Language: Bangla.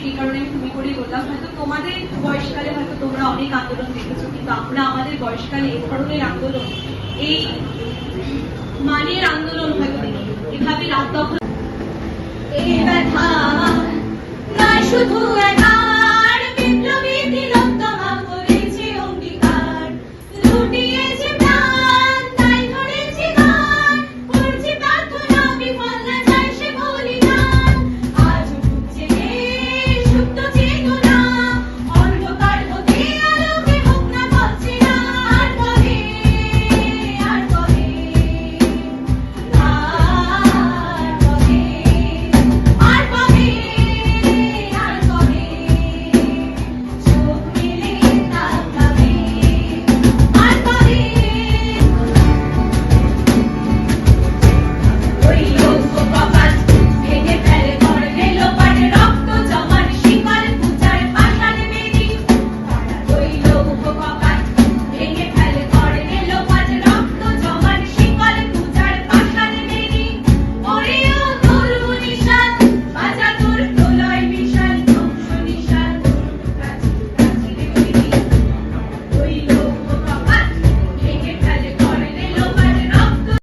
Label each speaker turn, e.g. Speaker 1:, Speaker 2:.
Speaker 1: সেই কারণে আমি তুমি হয়তো তোমাদের বয়সকালে হয়তো তোমরা অনেক আন্দোলন দেখেছ, কিন্তু আমরা আমাদের বয়সকালে এই ধরনের আন্দোলন, এই মানের আন্দোলন হয়তো এভাবে রাত দখল শুধু এক